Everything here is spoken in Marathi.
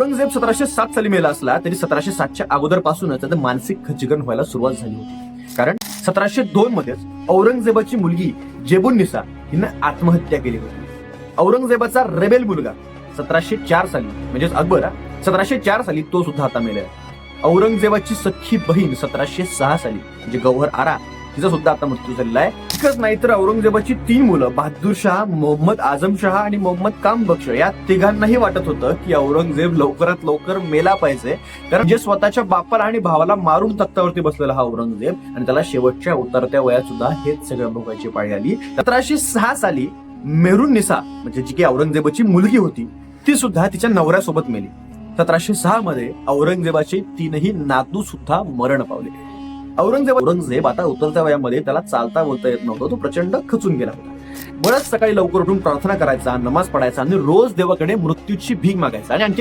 औरंगजेब सतराशे सात साली मेला असला तरी सतराशे सातच्या अगोदरपासूनच त्याचं मानसिक खच्चीकरण व्हायला सुरुवात झाली होती. कारण सतराशे दोन मध्येच औरंगजेबाची मुलगी जेबुन्निसा हिनं आत्महत्या केली होती. औरंगजेबाचा रेबेल मुलगा सतराशे चार साली म्हणजेच अकबर सतराशे चार साली तो सुद्धा आता मेला औरंगजेबाची सख्खी बहीण सतराशे सहा साली म्हणजे गौहर आरा तिचा सुद्धा आता मृत्यू झालेला आहे. इतकंच नाही तर औरंगजेबाची तीन मुलं बहादूर शाह मोहम्मद आझम शाह आणि मोहम्मद काम बक्ष या तिघांनाही वाटत होतं की औरंगजेब लवकरात लवकर मेला पाहिजे. कारण जे स्वतःच्या बापाला आणि भावाला मारून तख्तावरती बसलेला हा औरंगजेब आणि त्याला शेवटच्या उतरत्या वयात सुद्धा हेच सगळं भोगायची पाळी आली. सतराशे सहा साली मेरून निसा म्हणजे जी की औरंगजेबाची मुलगी होती ती सुद्धा तिच्या नवऱ्यासोबत मेली. सतराशे सहा मध्ये औरंगजेबाचे तीनही नातू सुद्धा मरण पावले. औरंगजेब औरंगजेब आता उतरत्या वयामध्ये त्याला चालता बोलता येत नव्हतं. तो प्रचंड खचून गेला होता. बरंच सकाळी लवकर उठून प्रार्थना करायचा नमाज पडायचा आणि रोज देवाकडे मृत्यूची भीक मागायचा. आणि आणखी